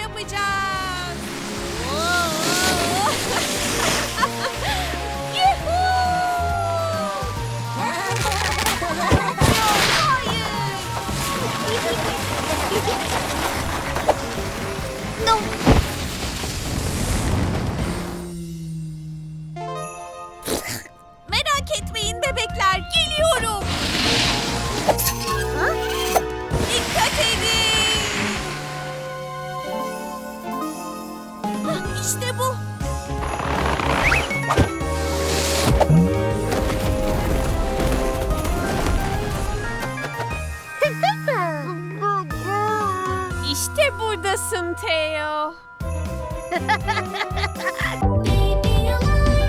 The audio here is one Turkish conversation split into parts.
yapacağız. Merak etmeyin bebekler, geliyorum. İşte bu. İşte buradasın Theo.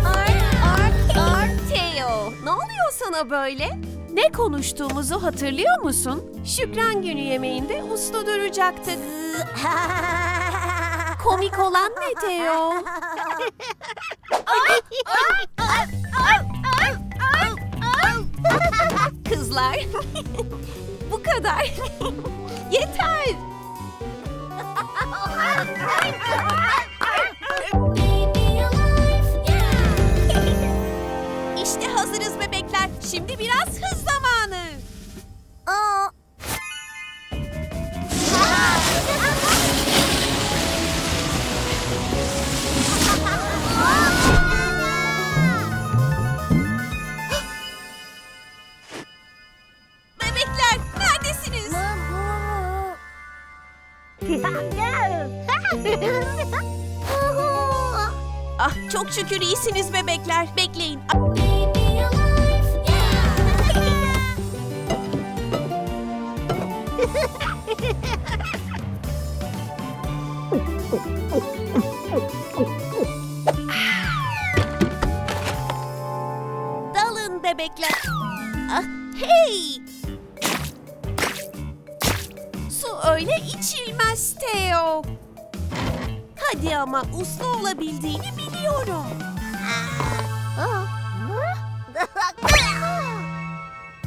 Art, art, Theo. Ne oluyor sana böyle? Ne konuştuğumuzu hatırlıyor musun? Şükran günü yemeğinde uslu duracaktık. Komik olan ne Theo? Kızlar, bu kadar. Yeter. İşte hazırız bebekler. Şimdi biraz hız zamanı. Ah çok şükür iyisiniz bebekler. Bekleyin. Dalın bebekler. Ah, hey! Su öyle içilmez Theo. Hadi ama uslu olabildiğini biliyorum.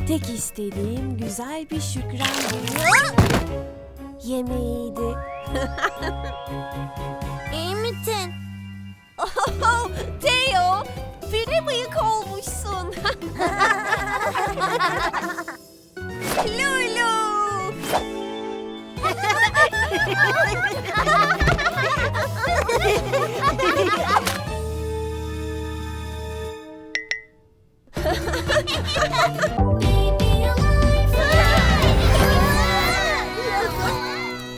Tek istediğim güzel bir şükran günü yemeğiydi. İyi misin? Oh, Theo, pire bıyık olmuşsun.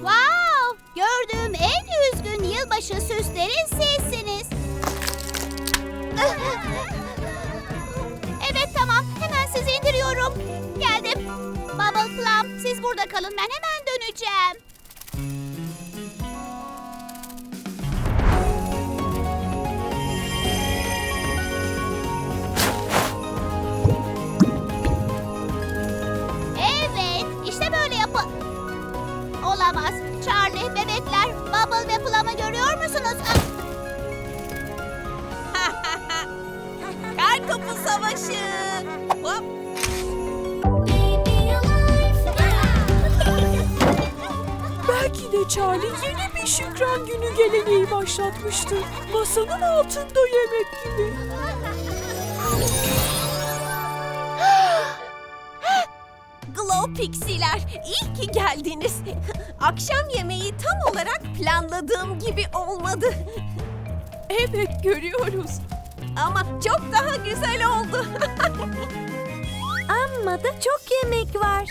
wow! Gördüğüm en üzgün yılbaşı süsleri sizsiniz. evet tamam, hemen sizi indiriyorum. Geldim. Bubble Plum, siz burada kalın, ben hemen döneceğim. Olamaz. Charlie, bebekler, Bubble ve Plum'ı görüyor musunuz? Kar topu savaşı. Hop. Belki de Charlie yeni bir şükran günü geleneği başlatmıştır. Masanın altında yemek gibi. Glow Pixiler, iyi ki geldiniz. Akşam yemeği tam olarak planladığım gibi olmadı. Evet görüyoruz. Ama çok daha güzel oldu. Amma da çok yemek var.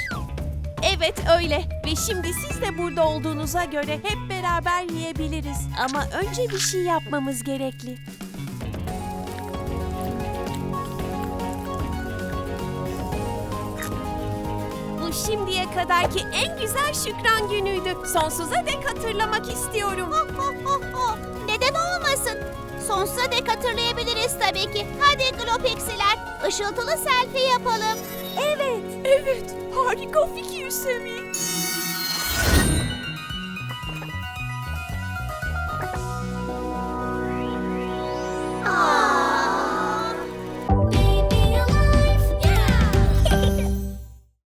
Evet öyle ve şimdi siz de burada olduğunuza göre hep beraber yiyebiliriz. Ama önce bir şey yapmamız gerekli. Bu şimdiye kadarki en güzel şükran günüydü. Sonsuza dek hatırlamak istiyorum. Neden olmasın? Sonsuza dek hatırlayabiliriz tabii ki. Hadi Glopexiler, ışıltılı selfie yapalım. Evet. Evet harika fikir Semi.